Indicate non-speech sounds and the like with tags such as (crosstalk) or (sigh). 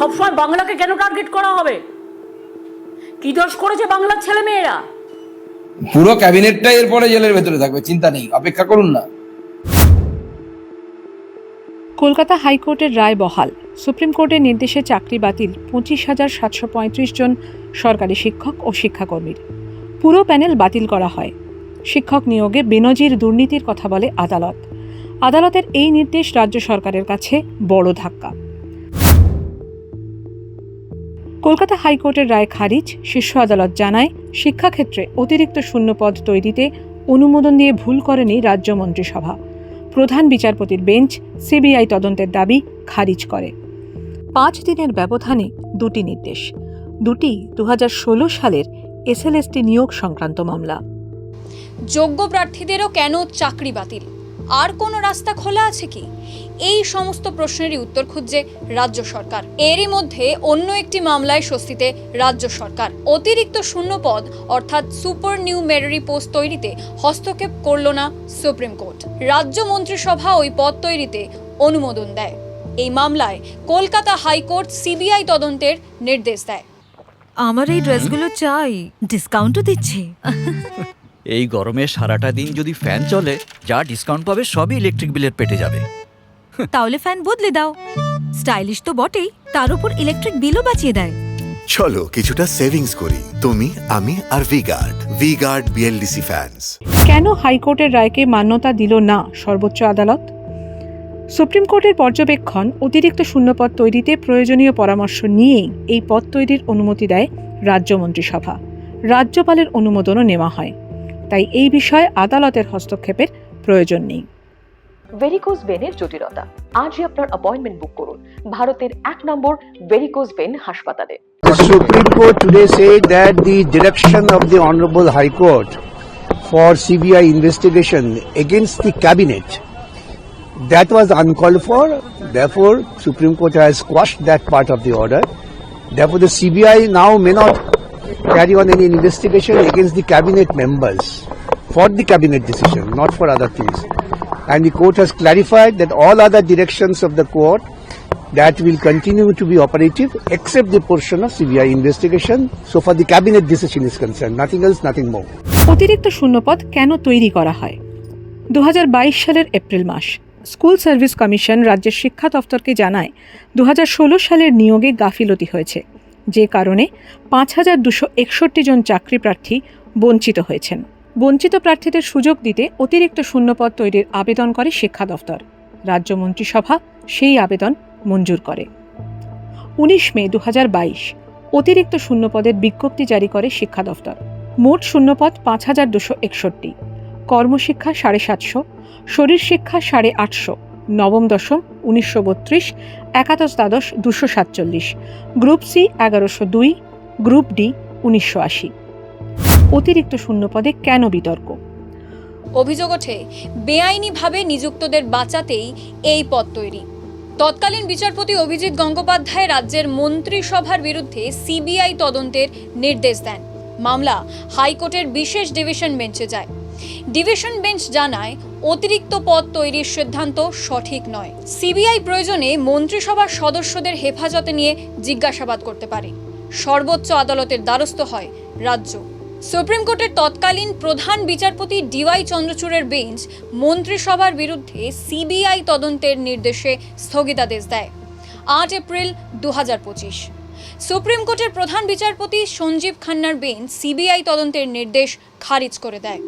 সবসময় বাংলাকে কেন টার্গেট করা হবে? কি দোষ করেছে বাংলার ছেলে মেয়েরা পুরো ক্যাবিনেটটা এরপরে জেলের ভেতরে থাকবে চিন্তা নেই অপেক্ষা করুন না। কলকাতা হাইকোর্টের রায় বহাল। সুপ্রিম কোর্টের নির্দেশে চাকরি বাতিল পঁচিশ হাজার সাতশো পঁয়ত্রিশ জন সরকারি শিক্ষক ও শিক্ষাকর্মীর। পুরো প্যানেল বাতিল করা হয়। শিক্ষক নিয়োগে বেনজির দুর্নীতির কথা বলে আদালত। আদালতের এই নির্দেশ রাজ্য সরকারের কাছে বড় ধাক্কা। কলকাতা হাইকোর্টের রায় খারিজ, শীর্ষ আদালত জানায়, শিক্ষাক্ষেত্রে অতিরিক্ত শূন্যপদ তৈরিতে অনুমোদন দিয়ে ভুল করেনি রাজ্য মন্ত্রিসভা। প্রধান বিচারপতির বেঞ্চ সিবিআই তদন্তের দাবি খারিজ করে। পাঁচ দিনের ব্যবধানে দুটি নির্দেশ। দুটি দু হাজার ষোলো সালের এসএলএসটি নিয়োগ সংক্রান্ত মামলা। যোগ্য প্রার্থীদেরও কেন চাকরি বাতিল? আর কোনো রাস্তা খোলা আছে কি? এই সমস্ত প্রশ্নেরই উত্তর খুঁজছে রাজ্য সরকার। এরই মধ্যে অন্য একটি মামলায় স্বস্তিতে রাজ্য সরকার। অতিরিক্ত শূন্য পদ অর্থাৎ সুপার নিউ মেরারি পোস্ট তৈরিতে হস্তক্ষেপ করল না সুপ্রিম কোর্ট। রাজ্য মন্ত্রিসভা ওই পদ তৈরিতে অনুমোদন দেয়। এই মামলায় কলকাতা হাইকোর্ট সিবিআই তদন্তের নির্দেশ দেয়। আমার এই ড্রেসগুলো চাই। ডিসকাউন্টও দিচ্ছে। (laughs) এই গরমে সারাটা দিন যদি ফ্যান চলে যা ডিসকাউন্ট পাবে সবই ইলেকট্রিক বিলের পেটে যাবে। তাহলে ফ্যান বদলে দাও। স্টাইলিশ তো বটেই তার উপর ইলেকট্রিক বিলও বাঁচিয়ে দেয়। চলো কিছুটা সেভিংস করি। তুমি আমি আর ভিগার্ড ভিগার্ড বিএলডিসি ফ্যান্স কেন হাইকোর্টের রায়কে মান্যতা দিল না সর্বোচ্চ আদালত? সুপ্রিম কোর্টের পর্যবেক্ষণ অতিরিক্ত শূন্যপদ তৈরিতে প্রয়োজনীয় পরামর্শ নিয়েই এই পদ তৈরির অনুমতি দেয় রাজ্য মন্ত্রিসভা। রাজ্যপালের অনুমোদনও নেওয়া হয়। তাই এই বিষয়ে আদালতের হস্তক্ষেপের প্রয়োজন নেই ভেরিকোজ ভেনের জটিলতা আজই আপনার অ্যাপয়েন্টমেন্ট বুক করুন ভারতের এক নম্বর ভেরিকোজ ভেন হাসপাতালে The Supreme Court today said that the direction of the Honorable High Court for CBI investigation against the cabinet that was uncalled for. Therefore, Supreme Court has quashed that part of the order. Therefore, the CBI now may not carry on any investigation against the cabinet members for the cabinet decision, not for other things. And the court has clarified that all other directions of the court that will continue to be operative except the portion of CBI investigation. So far the cabinet decision is concerned, nothing else, nothing more. অতিরিক্ত শূন্যপদ কেন তৈরি করা হয় দু হাজার বাইশ সালের এপ্রিল মাস স্কুল সার্ভিস কমিশন রাজ্যের শিক্ষা দফতরকে জানায় দু হাজার ষোলো সালের নিয়োগে গাফিলতি হয়েছে যে কারণে পাঁচ হাজার দুশো একষট্টি জন চাকরি প্রার্থী বঞ্চিত হয়েছেন। বঞ্চিত প্রার্থীদের সুযোগ দিতে অতিরিক্ত শূন্যপদ তৈরির আবেদন করে শিক্ষা দফতর। রাজ্য মন্ত্রিসভা সেই আবেদন মঞ্জুর করে। উনিশ মে দু হাজার বাইশ, অতিরিক্ত শূন্যপদের বিজ্ঞপ্তি জারি করে শিক্ষা দফতর। মোট শূন্যপদ পাঁচ হাজার দুশো একষট্টি। কর্মশিক্ষা সাড়ে সাতশো শরীর শিক্ষা সাড়ে আটশো। নবম দশম, উনিশশো বত্রিশ, একাদশ দ্বাদশ, দুশো সাতচল্লিশ। গ্রুপ সি, এগারোশো দুই, গ্রুপ ডি, উনিশশো আশি। অতিরিক্ত শূন্যপদে কেন বিতর্ক? অভিযোগ ওঠে, বেআইনিভাবে নিযুক্তদের বাঁচাতেই এই পদ তৈরি। তৎকালীন বিচারপতি অভিজিৎ গঙ্গোপাধ্যায় রাজ্যের মন্ত্রিসভার বিরুদ্ধে সিবিআই তদন্তের নির্দেশ দেন। মামলা হাইকোর্টের বিশেষ ডিভিশন বেঞ্চে যায়। ডিভিশন বেঞ্চ জানায় অতিরিক্ত পদ তৈরির সিদ্ধান্ত সঠিক নয়। সিবিআই প্রয়োজনে মন্ত্রিসভার সদস্যদের হেফাজতে নিয়ে জিজ্ঞাসাবাদ করতে পারে। সর্বোচ্চ আদালতের দ্বারস্থ হয় রাজ্য। সুপ্রিম কোর্টের তৎকালীন প্রধান বিচারপতি ডিওয়াই চন্দ্রচূড়ের বেঞ্চ মন্ত্রিসভার বিরুদ্ধে সিবিআই তদন্তের নির্দেশে স্থগিতাদেশ দেয়। আট এপ্রিল দু হাজার পঁচিশ। সুপ্রিম কোর্টের প্রধান বিচারপতি সঞ্জীব খান্নার বেঞ্চ সিবিআই তদন্তের নির্দেশ খারিজ করে দেয়।